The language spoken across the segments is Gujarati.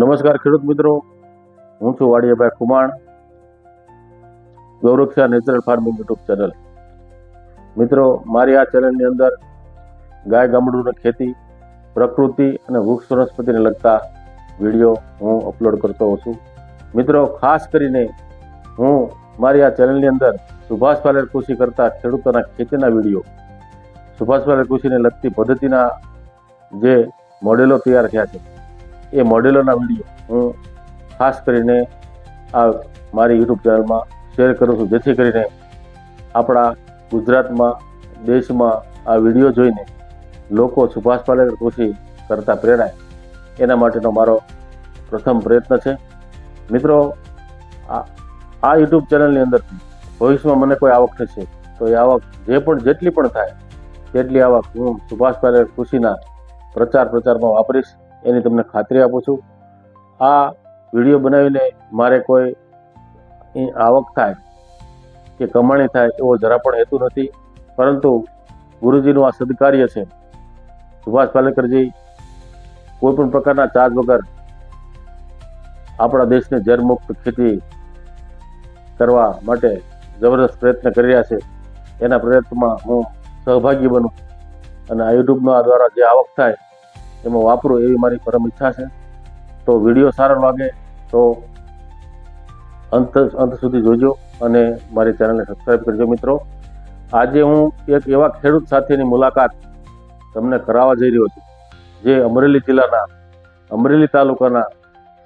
નમસ્કાર ખેડૂત મિત્રો. હું છું Vadiyabhai Kuman Gauraksha natural farming YouTube channel. મિત્રો, મારી આ ચેનલની અંદર ગાય ગામડુંની ખેતી, પ્રકૃતિ અને વૃક્ષ વનસ્પતિને લગતા વીડિયો હું અપલોડ કરતો હોઉં છું. મિત્રો, ખાસ કરીને હું મારી આ ચેનલની અંદર સુભાષ પાલેર કૃષિ કરતા ખેડૂતોના ખેતીના વીડિયો, સુભાષ પાલેર કૃષિને લગતી પદ્ધતિના જે મોડેલો તૈયાર થયા છે એ મોડેલોના વીડિયો હું ખાસ કરીને આ મારી યુટ્યુબ ચેનલમાં શેર કરું છું, જેથી કરીને આપણા ગુજરાતમાં, દેશમાં આ વીડિયો જોઈને લોકો સુભાષ પાલેકર કૃષિ કરતા પ્રેરાય. એના માટેનો મારો પ્રથમ પ્રયત્ન છે. મિત્રો, આ યુટ્યુબ ચેનલની અંદરથી ભવિષ્યમાં મને કોઈ આવક થશે, તો એ આવક જે પણ, જેટલી પણ થાય, તેટલી આવક હું સુભાષ પાલેકર કૃષિના પ્રચાર પ્રચારમાં વાપરીશ. એની તમને ખાતરી આપું છું. આ વીડિયો બનાવીને મારે કોઈ આવક થાય કે કમાણી થાય એવો જરા પણ હેતુ નથી. પરંતુ ગુરુજીનું આ સદકાર્ય છે. સુભાષ પાલેકરજી કોઈ પણ પ્રકારના ચાર્જ વગર આપણા દેશને ઝેરમુક્ત ખેતી કરવા માટે જબરદસ્ત પ્રયત્ન કરી રહ્યા છે. એના પ્રયત્નમાં હું સહભાગી બનું. અને આ યુટ્યુબના દ્વારા જે આવક થાય એમાં વાપરું એવી મારી પરમ ઈચ્છા છે. તો વીડિયો સારો લાગે તો અંત અંત સુધી જોજો અને મારી ચેનલને સબસ્ક્રાઈબ કરજો મિત્રો. આજે હું એક એવા ખેડૂત સાથેની મુલાકાત તમને કરાવવા જઈ રહ્યો છું. જે અમરેલી જિલ્લાના અમરેલી તાલુકાના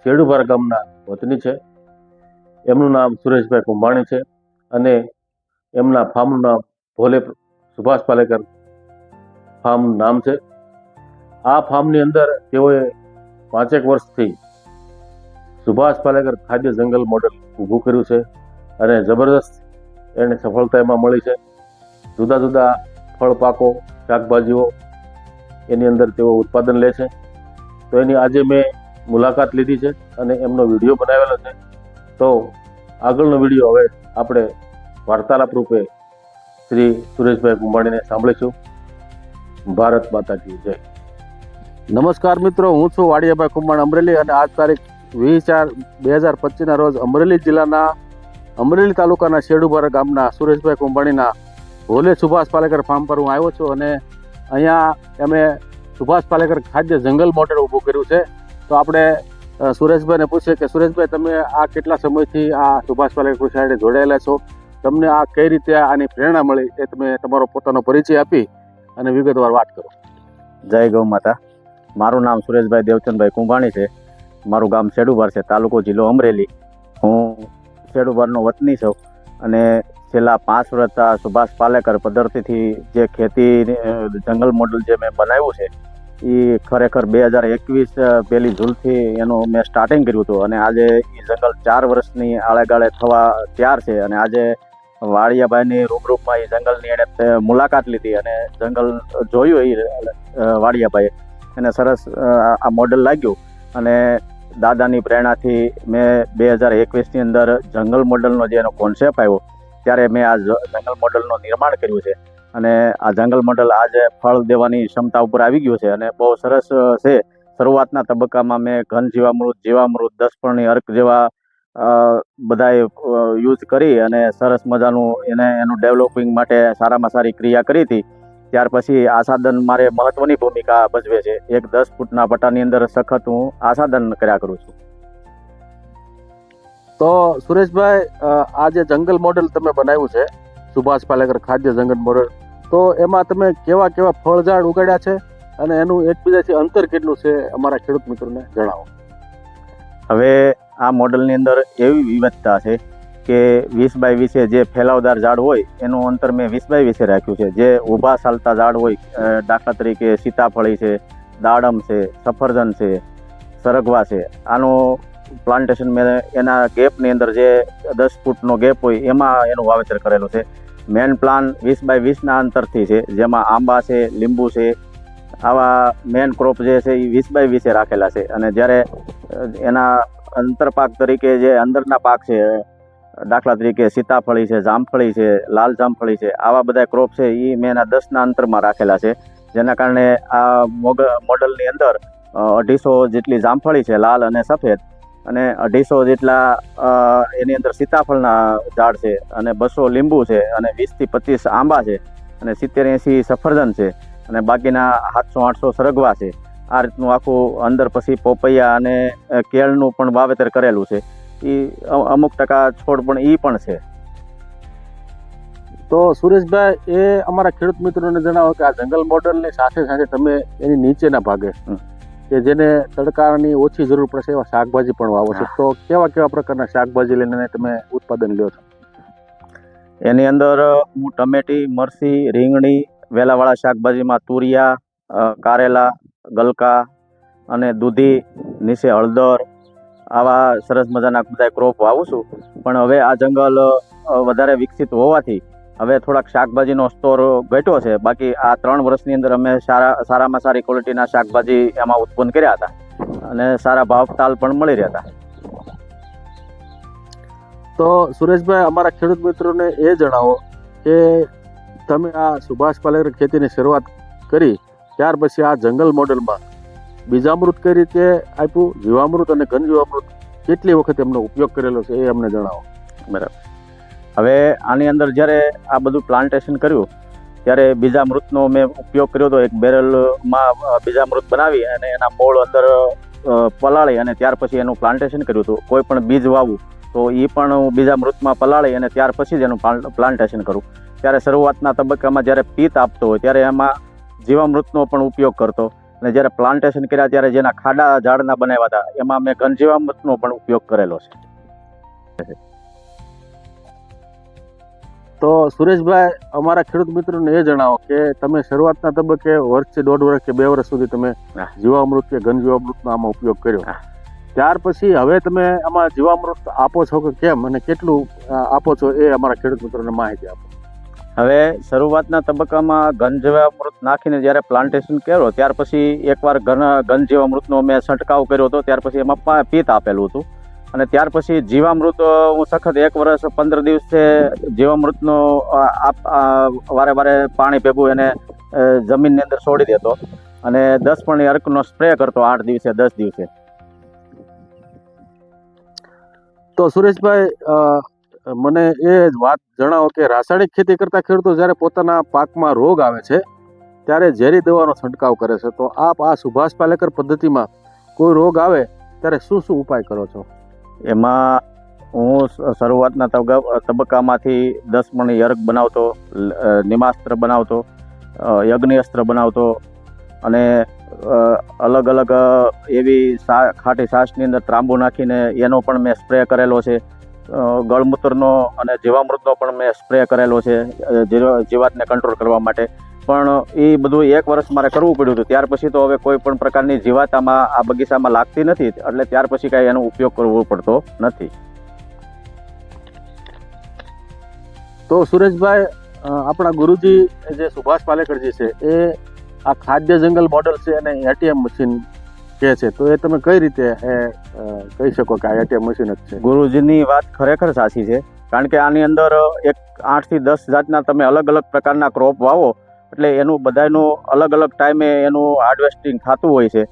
શેડુભાર ગામના વતની છે. એમનું નામ સુરેશભાઈ કુંભાણી છે અને એમના ફાર્મનું નામ ભોલે સુભાષ પાલેકર ફાર્મ નામ છે. આ ફાર્મની અંદર તેઓએ પાંચેક વર્ષથી સુભાષ પાલેકર ખાદ્ય જંગલ મોડેલ ઊભું કર્યું છે અને જબરદસ્ત એને સફળતા એમાં મળી છે. જુદા જુદા ફળ પાકો, શાકભાજીઓ એની અંદર તેઓ ઉત્પાદન લે છે. તો એની આજે મેં મુલાકાત લીધી છે અને એમનો વીડિયો બનાવેલો છે. તો આગળનો વીડિયો હવે આપણે વાર્તાલાપ રૂપે શ્રી સુરેશભાઈ કુંભાણીને સાંભળીશું. ભારત માતા કી જય. નમસ્કાર મિત્રો, હું છું વાડિયાભાઈ કુમાર અમરેલી અને આજ તારીખ વીસ ચાર બે હજાર પચીસના રોજ અમરેલી જિલ્લાના અમરેલી તાલુકાના શેડુભાર ગામના સુરેશભાઈ કુંભાણીના ભોલે સુભાષ પાલેકર ફાર્મ પર હું આવ્યો છું અને અહીંયા અમે સુભાષ પાલેકર ખાદ્ય જંગલ મોટર ઊભું કર્યું છે. તો આપણે સુરેશભાઈને પૂછીએ કે સુરેશભાઈ, તમે આ કેટલા સમયથી આ સુભાષ પાલેકર કૃષિ સાથે જોડાયેલા છો? તમને આ કઈ રીતે આની પ્રેરણા મળી એ તમે તમારો પોતાનો પરિચય આપી અને વિગતવાર વાત કરો. જય ગૌ માતા. મારું નામ સુરેશભાઈ દેવચંદભાઈ કુંભાણી છે. મારું ગામ શેડુબાર છે, તાલુકો જિલ્લો અમરેલી. હું શેડુબારનો વતની છું અને છેલ્લા પાંચ વર્ષ સુભાષ પાલેકર પદ્ધતિથી જે ખેતી જંગલ મોડલ જે મેં બનાવ્યું છે એ ખરેખર બે હજાર એકવીસ પહેલી જૂનથી એનું મેં સ્ટાર્ટિંગ કર્યું હતું અને આજે એ જંગલ ચાર વર્ષની આળેગાળે થવા તૈયાર છે અને આજે વાડિયાભાઈની રૂબરૂપમાં એ જંગલની એણે મુલાકાત લીધી અને જંગલ જોયું એ વાડિયાભાઈએ એને સરસ આ મોડલ લાગ્યું. અને દાદાની પ્રેરણાથી મેં બે હજાર એકવીસની અંદર જંગલ મોડલનો જે એનો કોન્સેપ્ટ આવ્યો, ત્યારે મેં આ જંગલ મોડલનું નિર્માણ કર્યું છે. અને આ જંગલ મોડલ આજે ફળ દેવાની ક્ષમતા ઉપર આવી ગયું છે અને બહુ સરસ છે. શરૂઆતના તબક્કામાં મેં ઘન જીવામૃત જીવામૃત દસ પર્ણી અર્ક જેવા બધાએ યુઝ કરી અને સરસ મજાનું એને, એનું ડેવલપિંગ માટે સારામાં સારી ક્રિયા કરી હતી. ત્યાર પછી આસાદન મારે મહત્વની ભૂમિકા ભજવે છે. એક દસ ફૂટના પટ્ટાની અંદર સખત હું આસાદન કર્યા કરું છું. તો સુરેશભાઈ આ જે જંગલ મોડેલ તમે બનાવ્યું છે સુભાષ પાલેકર ખાદ્ય જંગલ મોડેલ તો એમાં તમે કેવા કેવા ફળ ઝાડ ઉગાડ્યા છે અને એનું એકબીજાથી અંતર કેટલું છે અમારા ખેડૂત મિત્રોને જણાવો. હવે આ મોડલની અંદર એવી વિવિધતા છે કે વીસ બાય વીસે જે ફેલાવદાર ઝાડ હોય, એનું અંતર મેં વીસ બાય વીસે રાખ્યું છે. જે ઊભા ચાલતા ઝાડ હોય દાખલા તરીકે સીતાફળી છે, દાડમ છે, સફરજન છે, સરગવા છે, આનું પ્લાન્ટેશન મેં એના ગેપની અંદર જે દસ ફૂટનો ગેપ હોય, એમાં એનું વાવેતર કરેલું છે. મેન પ્લાન વીસ બાય વીસના અંતરથી છે, જેમાં આંબા છે, લીંબુ છે, આવા મેન ક્રોપ જે છે એ વીસ બાય વીસે રાખેલા છે. અને જ્યારે એના અંતરપાક તરીકે જે અંદરના પાક છે દાખલા તરીકે સીતાફળી છે, જામફળી છે, લાલ જામફળી છે, આવા બધા ક્રોપ છે એ મેં એના દસના અંતરમાં રાખેલા છે. જેના કારણે આ મોગ, મોડલની અંદર અઢીસો જેટલી જામફળી છે, લાલ અને સફેદ. અને અઢીસો જેટલા એની અંદર સીતાફળના ઝાડ છે, અને બસો લીંબુ છે, અને વીસથી પચીસ આંબા છે, અને સિત્તેર એંસી સફરજન છે, અને બાકીના સાતસો આઠસો સરગવા છે. આ રીતનું આખું અંદર પછી પોપૈયા અને કેળનું પણ વાવેતર કરેલું છે. એ અમુક ટકા છોડ પણ એ પણ છે. તો સુરેશભાઈ એ અમારા ખેડૂત મિત્રોને જણાવો કે આ જંગલ મોડલની સાથે સાથે તમે એની નીચેના ભાગે કે જેને તડકાની ઓછી જરૂર પડશે એવા શાકભાજી પણ વાવો છો. તો કેવા કેવા પ્રકારના શાકભાજી લઈને તમે ઉત્પાદન લ્યો છો? એની અંદર હું ટમેટી મરસી રીંગણી વેલાવાળા શાકભાજીમાં તુરિયા કારેલા ગલકા અને દૂધી નીચે હળદર આવા સરસ મજાના બધા ક્રોપ વાવું છું. પણ હવે આ જંગલ વધારે વિકસિત હોવાથી હવે થોડાક શાકભાજીનો સ્તોર ઘટ્યો છે. બાકી આ ત્રણ વર્ષની અંદર અમે સારા, સારામાં સારી ક્વોલિટીના શાકભાજી એમાં ઉત્પન્ન કર્યા હતા. અને સારા ભાવ તાલ પણ મળી રહ્યા હતા. તો સુરેશભાઈ, અમારા ખેડૂત મિત્રોને એ જણાવો કે તમે આ સુભાષ પાલેકર ખેતીની શરૂઆત કરી, ત્યાર પછી આ જંગલ મોડેલમાં બીજામૃત કઈ રીતે આપ્યું? જીવામૃત અને ઘન જીવામૃત કેટલી વખત એમનો ઉપયોગ કરેલો છે એ અમને જણાવો. હવે આની અંદર જ્યારે આ બધું પ્લાન્ટેશન કર્યું, ત્યારે બીજામૃતનો મેં ઉપયોગ કર્યો હતો એક બેરલમાં બીજામૃત બનાવી અને એના મૂળ અંદર પલાળી અને ત્યાર પછી એનું પ્લાન્ટેશન કર્યું હતું. કોઈ પણ બીજ વાવું તો એ પણ હું બીજામૃતમાં પલાળી અને ત્યાર પછી જ એનું પ્લાન્ટેશન કરું. ત્યારે શરૂઆતના તબક્કામાં જ્યારે પિત્ત આપતો હોય, ત્યારે એમાં જીવામૃતનો પણ ઉપયોગ કરતો. અને જ્યારે પ્લાન્ટેશન કર્યા ત્યારે જેના ખાડા ઝાડના બનાવ્યા હતા એમાં મેં ઘન જીવામૃતનો પણ ઉપયોગ કરેલો છે. તો સુરેશભાઈ અમારા ખેડૂત મિત્રોને એ જણાવો કે તમે શરૂઆતના તબક્કે વર્ષથી દોઢ વર્ષ કે બે વર્ષ સુધી તમે જીવામૃત કે ઘનજીવામૃતનો આમાં ઉપયોગ કર્યો. ત્યાર પછી હવે તમે આમાં જીવામૃત આપો છો કે કેમ અને કેટલું આપો છો એ અમારા ખેડૂત મિત્રોને માહિતી આપો. હવે શરૂઆતના તબક્કામાં ઘન જીવામૃત નાખીને જ્યારે પ્લાન્ટેશન કર્યો, ત્યાર પછી એકવાર ઘન ઘન જીવામૃતનો મેં છંટકાવ કર્યો હતો, ત્યાર પછી એમાં પિત આપેલું હતું. અને ત્યાર પછી જીવામૃત હું સખત એક વર્ષ પંદર દિવસે જીવામૃતનો વારે વારે પાણી ભેગું એને જમીનની અંદર છોડી દેતો અને દસ પણ અર્કનો સ્પ્રે કરતો આઠ દિવસે, દસ દિવસે. તો સુરેશભાઈ મને એ જ વાત જણાવો કે રાસાયણિક ખેતી કરતા ખેડૂતો જ્યારે પોતાના પાકમાં રોગ આવે છે ત્યારે ઝેરી દવાનો છંટકાવ કરે છે. તો આપ આ સુભાષ પાલેકર પદ્ધતિમાં કોઈ રોગ આવે ત્યારે શું શું ઉપાય કરો છો? એમાં હું શરૂઆતના તબક્કા- તબક્કામાંથી દસ મણ યર્ક બનાવતો નિમાસ્ત્ર બનાવતો અ, યજ્ઞ અસ્ત્ર બનાવતો અને અલગ અલગ એવી સા ખાટી સાસની અંદર ત્રાંબુ નાખીને એનો પણ મેં સ્પ્રે કરેલો છે. ગળમૂત્રનો અને જીવામૃતનો પણ મેં સ્પ્રે કરેલો છે જીવાતને કંટ્રોલ કરવા માટે. પણ એ બધું એક વર્ષ મારે કરવું પડ્યું હતું. ત્યાર પછી તો હવે કોઈ પણ પ્રકારની જીવાત આમાં આ બગીચામાં લાગતી નથી. એટલે ત્યાર પછી કાંઈ એનો ઉપયોગ કરવો પડતો નથી. તો સુરેશભાઈ આપણા ગુરુજી જે સુભાષ પાલેકરજી છે, એ આ ખાદ્ય જંગલ મોડલ છે અને એટીએમ મશીન કે છે, તો એ તમે કઈ રીતે, એ કહી શકો કે આ એટીએમ મશીન જ છે? ગુરુજીની વાત ખરેખર સાચી છે, કારણ કે આની અંદર એક આઠથી દસ જાતના તમે અલગ અલગ પ્રકારના ક્રોપ વાવો, એટલે એનું બધાનું અલગ અલગ ટાઈમે એનું હાર્વેસ્ટિંગ થતું હોય છે.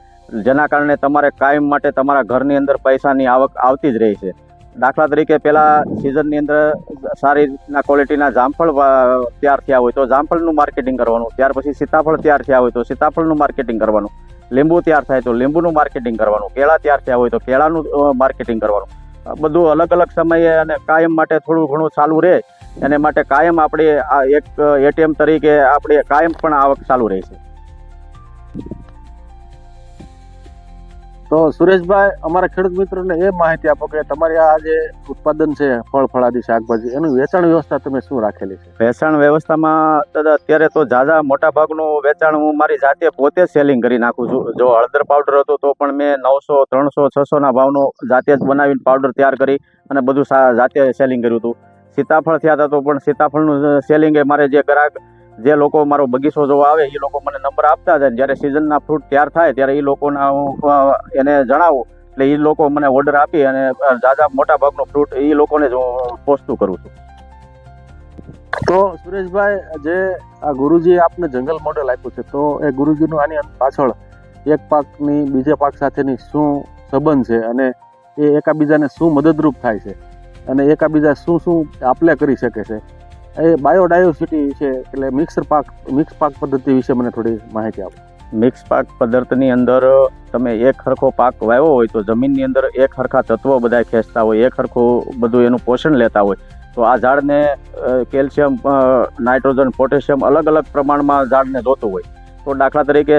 જેના કારણે તમારે કાયમ માટે તમારા ઘરની અંદર પૈસાની આવક આવતી જ રહે છે. દાખલા તરીકે પહેલાં સિઝનની અંદર સારી રીતના ક્વોલિટીના જામફળ તૈયાર થયા હોય તો જામફળનું માર્કેટિંગ કરવાનું, ત્યાર પછી સીતાફળ તૈયાર થયા હોય તો સીતાફળનું માર્કેટિંગ કરવાનું. લીંબુ તૈયાર થાય તો લીંબુનું માર્કેટિંગ કરવાનું, કેળા તૈયાર થયા હોય તો કેળાનું માર્કેટિંગ કરવાનું. બધું અલગ અલગ સમયે અને કાયમ માટે થોડું ઘણું ચાલુ રહે, એને માટે કાયમ આપણે આ એક એટીએમ તરીકે આપણે કાયમ પણ આવક ચાલુ રહે તો સુરેશભાઈ, અમારા ખેડૂત મિત્રોને એ માહિતી આપો કે તમારી આ જે ઉત્પાદન છે, ફળ, ફળાદી, શાકભાજી, એનું વેચાણ વ્યવસ્થા તમે શું રાખેલી છે? વેચાણ વ્યવસ્થામાં દાદા અત્યારે તો ઝાઝા મોટા ભાગનું વેચાણ હું મારી જાતે પોતે સેલિંગ કરી નાખું છું. જો હળદર પાવડર હતો તો પણ મેં નવસો, ત્રણસો છસોના ભાવનો જાતે જ બનાવીને પાવડર તૈયાર કરી અને બધું જાતે સેલિંગ કર્યું હતું. સીતાફળ થયા હતા તો પણ સીતાફળનું સેલિંગ એ મારે જે ગ્રાહક જે લોકો મારો બગીચો જોવા આવે, એ લોકો મને નંબર આપતા જાય જ્યારે સિઝનના ફ્રૂટ તૈયાર થાય ત્યારે એ લોકોના એને જણાવું. એટલે એ લોકો મને ઓર્ડર આપી અને ઝાઝા મોટા ભાગનો ફ્રૂટ એ લોકોને જ હું પોસ્તું કરું છું. તો સુરેશભાઈ, જે આ ગુરુજીએ આપને જંગલ મોડેલ આપ્યું છે, તો એ ગુરુજીનું આની પાછળ એક પાકની બીજા પાક સાથેની શું સંબંધ છે અને એ એકાબીજાને શું મદદરૂપ થાય છે? અને એકાબીજા શું શું આપલે કરી શકે છે? એ બાયોડાયોસિટી છે, એટલે મિક્સર પાક મિક્સ પાક પદ્ધતિ વિશે મને થોડી માહિતી આપો. મિક્સ પાક પદ્ધતિની અંદર તમે એક સરખો પાક વાવ્યો હોય તો જમીનની અંદર એક સરખા તત્વો બધા ખેંચતા હોય, એક સરખું બધું એનું પોષણ લેતા હોય. તો આ ઝાડને કેલ્શિયમ નાઇટ્રોજન, પોટેશિયમ અલગ અલગ પ્રમાણમાં ઝાડને જોતું હોય. તો દાખલા તરીકે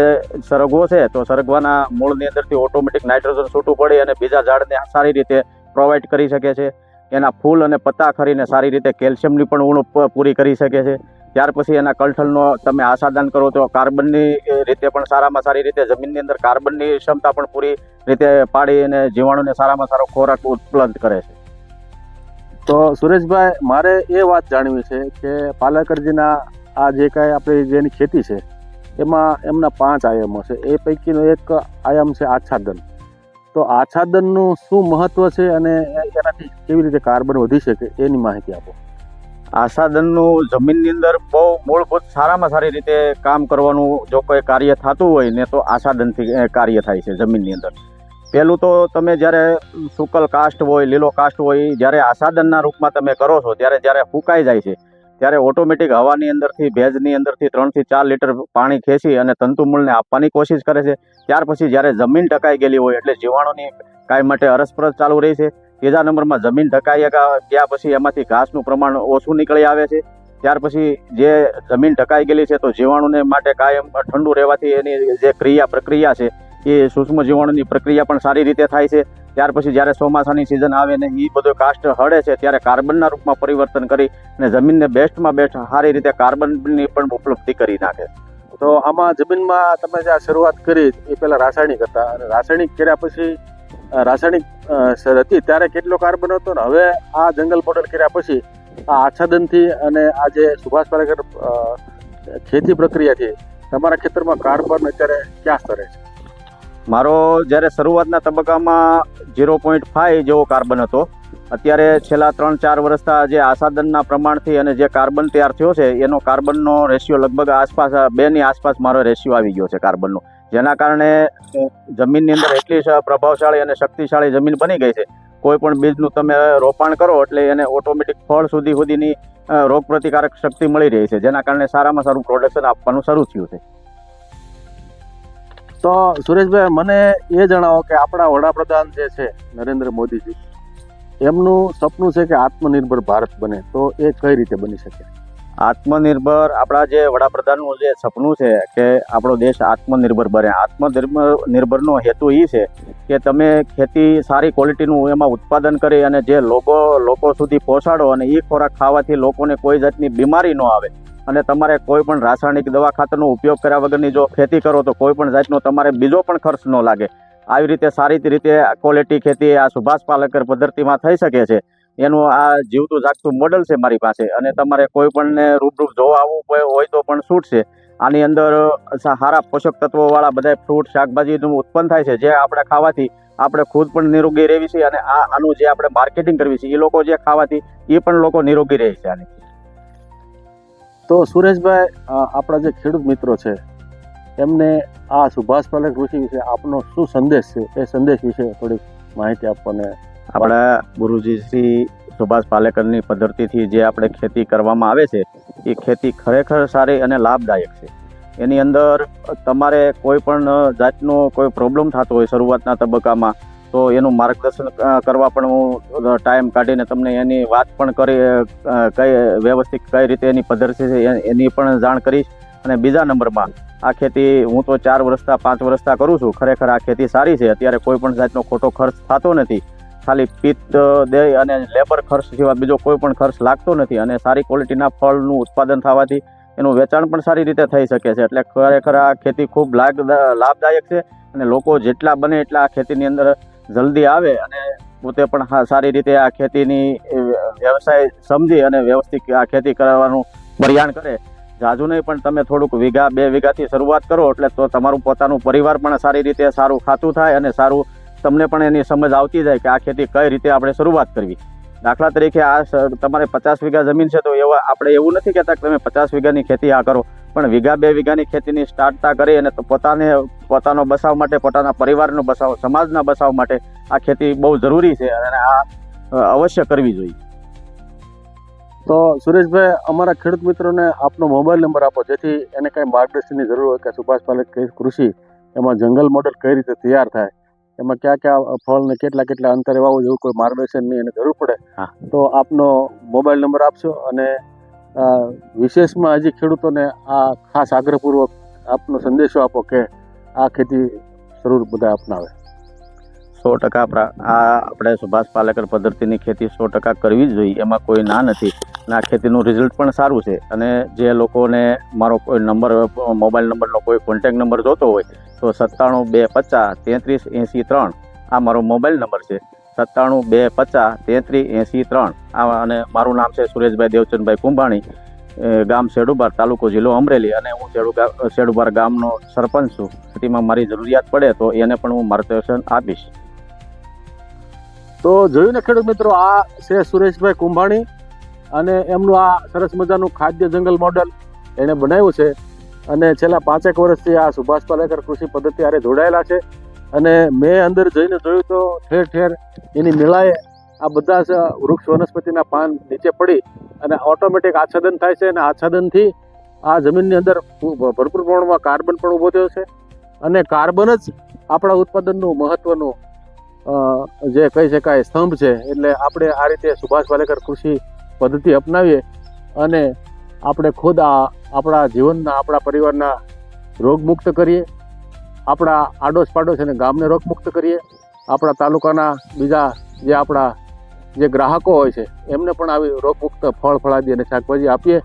સરગવો છે, તો સરગવાના મૂળની અંદરથી ઓટોમેટિક નાઇટ્રોજન છૂટું પડે અને બીજા ઝાડને સારી રીતે પ્રોવાઈડ કરી શકે છે. એના ફૂલ અને પત્તા ખરીને સારી રીતે કેલ્શિયમની પણ ઉણપ પૂરી કરી શકે છે. ત્યાર પછી એના કલઠલનો તમે આસાદાન કરો તો કાર્બનની રીતે પણ સારામાં સારી રીતે જમીનની અંદર કાર્બનની ક્ષમતા પણ પૂરી રીતે પાડી અને જીવાણુને સારામાં સારો ખોરાક ઉપલબ્ધ કરે છે. તો સુરેશભાઈ, મારે એ વાત જાણવી છે કે પાલકરજીના આ જે કાંઈ આપણી જેની ખેતી છે, એમાં એમના પાંચ આયામો છે. એ પૈકીનો એક આયામ છે આચ્છાદન. તો આચ્છાદનનું શું મહત્વ છે અને એનાથી કેવી રીતે કાર્બન વધી શકે એની માહિતી આપો. આસાદનનું જમીનની અંદર બહુ મૂળભૂત સારામાં સારી રીતે કામ કરવાનું જો કોઈ કાર્ય થતું હોય ને તો આસાદનથી એ કાર્ય થાય છે જમીનની અંદર. પહેલું તો તમે જ્યારે શુકલ કાસ્ટ હોય, લીલો કાસ્ટ હોય, જ્યારે આસાદનના રૂપમાં તમે કરો છો, ત્યારે જ્યારે ફૂંકાઈ જાય છે ત્યારે ઓટોમેટિક હવાની અંદરથી, ભેજની અંદરથી ત્રણથી ચાર લીટર પાણી ખેંચી અને તંતુમૂળને આપવાની કોશિશ કરે છે. ત્યાર પછી જ્યારે જમીન ઢકાઈ ગયેલી હોય એટલે જીવાણુની કાંઈ માટે અરસપરસ ચાલુ રહી છે. ત્રીજા નંબરમાં જમીન ઢકાઈ ગયા પછી એમાંથી ઘાસનું પ્રમાણ ઓછું નીકળી આવે છે. ત્યાર પછી જે જમીન ઢકાઈ ગયેલી છે તો જીવાણુને માટે કાયમ ઠંડુ રહેવાથી એની જે ક્રિયા પ્રક્રિયા છે એ સૂક્ષ્મ જીવાણુની પ્રક્રિયા પણ સારી રીતે થાય છે. ત્યાર પછી જ્યારે ચોમાસાની સિઝન આવે ને એ બધો કાસ્ટ હળે છે, ત્યારે કાર્બનના રૂપમાં પરિવર્તન કરી અને જમીનને બેસ્ટમાં બેસ્ટ સારી રીતે કાર્બનની પણ ઉપલબ્ધિ કરી નાખે. તો આમાં જમીનમાં તમે જે આ શરૂઆત કરી, એ પહેલાં રાસાયણિક હતા. અને રાસાયણિક કર્યા પછી રાસાયણિક હતી, ત્યારે કેટલો કાર્બન હતો ને? હવે આ જંગલ મોડલ કર્યા પછી આ આચ્છાદનથી અને આ જે સુભાષ પાલેકર ખેતી પ્રક્રિયાથી તમારા ખેતરમાં કાર્બન અત્યારે ક્યાં સ્તરે છે? મારો જ્યારે શરૂઆતના તબક્કામાં ઝીરો પોઈન્ટ ફાઈવ જેવો કાર્બન હતો, અત્યારે છેલ્લા ત્રણ ચાર વર્ષના જે આસાદનના પ્રમાણથી અને જે કાર્બન તૈયાર થયો છે, એનો કાર્બનનો રેશિયો લગભગ આસપાસ બેની આસપાસ મારો રેશિયો આવી ગયો છે કાર્બનનો. જેના કારણે જમીનની અંદર એટલી પ્રભાવશાળી અને શક્તિશાળી જમીન બની ગઈ છે. કોઈ પણ બીજનું તમે રોપાણ કરો એટલે એને ઓટોમેટિક ફળ સુધી સુધીની રોગ પ્રતિકારક શક્તિ મળી રહી છે, જેના કારણે સારામાં સારું પ્રોડક્શન આપવાનું શરૂ થયું છે. તો સુરેશભાઈ, મને એ જણાવો કે આપણા વડાપ્રધાન જે છે, નરેન્દ્ર મોદીજી, એમનું સપનું છે કે આત્મનિર્ભર ભારત બને. તો એ કઈ રીતે બની શકે? આત્મનિર્ભર આપણા જે વડાપ્રધાનનું જે સપનું છે કે આપણો દેશ આત્મનિર્ભર બને. આત્મનિર્ભર નિર્ભરનો હેતુ એ છે કે તમે ખેતી સારી ક્વોલિટીનું એમાં ઉત્પાદન કરી અને જે લોકો લોકો સુધી પહોંચાડો અને એ ખોરાક ખાવાથી લોકોને કોઈ જાતની બીમારી ન આવે. અને તમારે કોઈ પણ રાસાયણિક દવા ખાતરનો ઉપયોગ કર્યા વગરની જો ખેતી કરો તો કોઈ પણ જાતનો તમારે બીજો પણ ખર્ચ ન લાગે. આવી રીતે સારી રીતે ક્વોલિટી ખેતી આ સુભાષ પાલકર પદ્ધતિમાં થઈ શકે છે. એનું આ જીવતું જાગતું મોડલ છે મારી પાસે. અને તમારે કોઈ પણને રૂબરૂ જોવા આવવું હોય- તો પણ છૂટ છે. આની અંદર સારા પોષક તત્વોવાળા બધા ફ્રૂટ શાકભાજીનું ઉત્પન્ન થાય છે. જે આપણે ખાવાથી આપણે ખુદ પણ નિરોગી રહેવી છે અને આ, આનું જે આપણે માર્કેટિંગ કરવી છે એ લોકો જે ખાવાથી એ પણ લોકો નિરોગી રહે છે આની. તો સુરેશભાઈ આપણા જે ખેડૂત મિત્રો છે, એમને આ સુભાષ પાલક કૃષિ વિશે આપનો શું સંદેશ છે? એ સંદેશ વિશે થોડીક માહિતી આપવાને આપણા ગુરુજી શ્રી સુભાષ પાલેકરની પદ્ધતિથી જે આપણે ખેતી કરવામાં આવે છે, એ ખેતી ખરેખર સારી અને લાભદાયક છે. એની અંદર તમારે કોઈ પણ જાતનો કોઈ પ્રોબ્લેમ થતો હોય શરૂઆતના તબક્કામાં તો એનું માર્ગદર્શન કરવા પણ હું ટાઈમ કાઢીને તમને એની વાત પણ કરી કઈ વ્યવસ્થિત કઈ રીતે એની પદ્ધતિ છે એની પણ જાણ કરીશ. અને બીજા નંબરમાં, આ ખેતી હું તો ચાર વર્ષતા પાંચ વર્ષતા કરું છું. ખરેખર આ ખેતી સારી છે. અત્યારે કોઈ પણ જાતનો ખોટો ખર્ચ થતો નથી. ખાલી પિત્ત દે અને લેબર ખર્ચ સિવાય બીજો કોઈ પણ ખર્ચ લાગતો નથી. અને સારી ક્વોલિટીના ફળનું ઉત્પાદન થવાથી એનું વેચાણ પણ સારી રીતે થઈ શકે છે. એટલે ખરેખર આ ખેતી ખૂબ લાભદાયક છે. અને લોકો જેટલા બને એટલા આ ખેતીની અંદર જલ્દી આવે અને પોતે પણ સારી રીતે આ ખેતીની વ્યવસાય સમજી અને વ્યવસ્થિત આ ખેતી કરવાનું બરિયાણ કરે. જાજુ નહીં, પણ તમે થોડુંક વીઘા, બે વીઘાથી શરૂઆત કરો એટલે તો તમારું પોતાનું પરિવાર પણ સારી રીતે સારું ખાતું થાય અને સારું, તમને પણ એની સમજ આવતી જાય કે આ ખેતી કઈ રીતે આપણે શરૂઆત કરવી. દાખલા તરીકે આ તમારે પચાસ વીઘા જમીન છે તો એવા આપણે એવું નથી કહેતા કે તમે પચાસ વીઘાની ખેતી આ કરો. પણ વીઘા બે વીઘાની ખેતીની સ્ટાર્ટતા કરી અને પોતાને, પોતાનો બસાવ માટે, પોતાના પરિવારનો બસાવ, સમાજના બસાવ માટે આ ખેતી બહુ જરૂરી છે અને આ અવશ્ય કરવી જોઈએ. તો સુરેશભાઈ, અમારા ખેડૂત મિત્રોને આપનો મોબાઈલ નંબર આપો, જેથી એને કાંઈ માર્ગદર્શનની જરૂર હોય કે સુભાષ પાલેક કૃષિ એમાં જંગલ મોડલ કઈ રીતે તૈયાર થાય. એમાં ક્યાં ક્યાં ફળ ને કેટલા કેટલા અંતરે વાવવું જેવું કોઈ માર્ગદર્શનની એને જરૂર પડે. તો આપનો મોબાઈલ નંબર આપશો અને વિશેષમાં હજી ખેડૂતોને આ ખાસ આગ્રહપૂર્વક આપનો સંદેશો આપો કે આ ખેતી જરૂર બધા અપનાવે. સો ટકા આ આપણે સુભાષ પાલેકર પદ્ધતિની ખેતી સો ટકા કરવી જ જોઈએ એમાં કોઈ ના નથી. અને આ ખેતીનું રિઝલ્ટ પણ સારું છે. અને જે લોકોને મારો કોઈ નંબર મોબાઈલ નંબરનો કોઈ કોન્ટેક નંબર જોતો હોય તો સત્તાણું બે પચાસ તેત્રીસ એંસી ત્રણ. આ મારો મોબાઈલ નંબર છે. સત્તાણું બે પચાસ તેત્રીસ એંસી ત્રણ. આ અને મારું નામ છે સુરેશભાઈ દેવચંદભાઈ કુંભાણી ગામ શેડુબાર, તાલુકો જિલ્લો અમરેલી. અને હું શેડુ શેડુબાર ગામનો સરપંચ છું. સિટીમાં મારી જરૂરિયાત પડે તો એને પણ હું માર્ગદર્શન આપીશ. તો જોયું ને ખેડૂત મિત્રો, આ છે સુરેશભાઈ કુંભાણી અને એમનું આ સરસ મજાનું ખાદ્ય જંગલ મોડલ એણે બનાવ્યું છે. અને છેલ્લા પાંચેક વર્ષથી આ સુભાષ પાલેકર કૃષિ પદ્ધતિ આરે જોડાયેલા છે. અને મેં અંદર જઈને જોયું તો ઠેર ઠેર એની મેળાએ આ બધા જ વૃક્ષ વનસ્પતિના પાન નીચે પડી અને ઓટોમેટિક આચ્છાદન થાય છે અને આચ્છાદનથી આ જમીનની અંદર ભરપૂર પ્રમાણમાં કાર્બન પણ ઊભો થયો છે. અને કાર્બન જ આપણા ઉત્પાદનનું મહત્વનું જે કહી શકાય સ્તંભ છે. એટલે આપણે આ રીતે સુભાષ પાલેકર કૃષિ પદ્ધતિ અપનાવીએ અને આપણે ખુદ આ આપણા જીવનના, આપણા પરિવારના રોગમુક્ત કરીએ. આપણા આડોશ પાડોશ અને ગામને રોગમુક્ત કરીએ. આપણા તાલુકાના બીજા જે આપણા જે ગ્રાહકો હોય છે, એમને પણ આવી રોગમુક્ત ફળ, ફળાદી અને શાકભાજી આપીએ,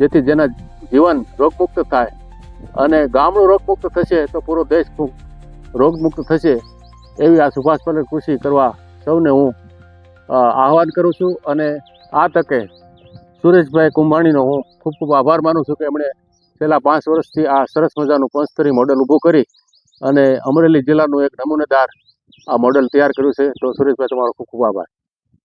જેથી જેના જીવન રોગમુક્ત થાય અને ગામડું રોગમુક્ત થશે તો પૂરો દેશ રોગમુક્ત થશે એવી આ સુભાષ પટેલ કૃષિ કરવા સૌને હું આહવાન કરું છું અને આ તકે સુરેશભાઈ કુંભાણીનો હું ખૂબ ખૂબ આભાર માનું છું કે એમણે છેલ્લા પાંચ વર્ષથી આ સરસ મજાનું પંચસ્તરી મોડેલ ઊભું કરી અને અમરેલી જિલ્લાનું એક નમૂનેદાર આ મોડેલ તૈયાર કર્યું છે. તો સુરેશભાઈ, તમારો ખૂબ ખૂબ આભાર.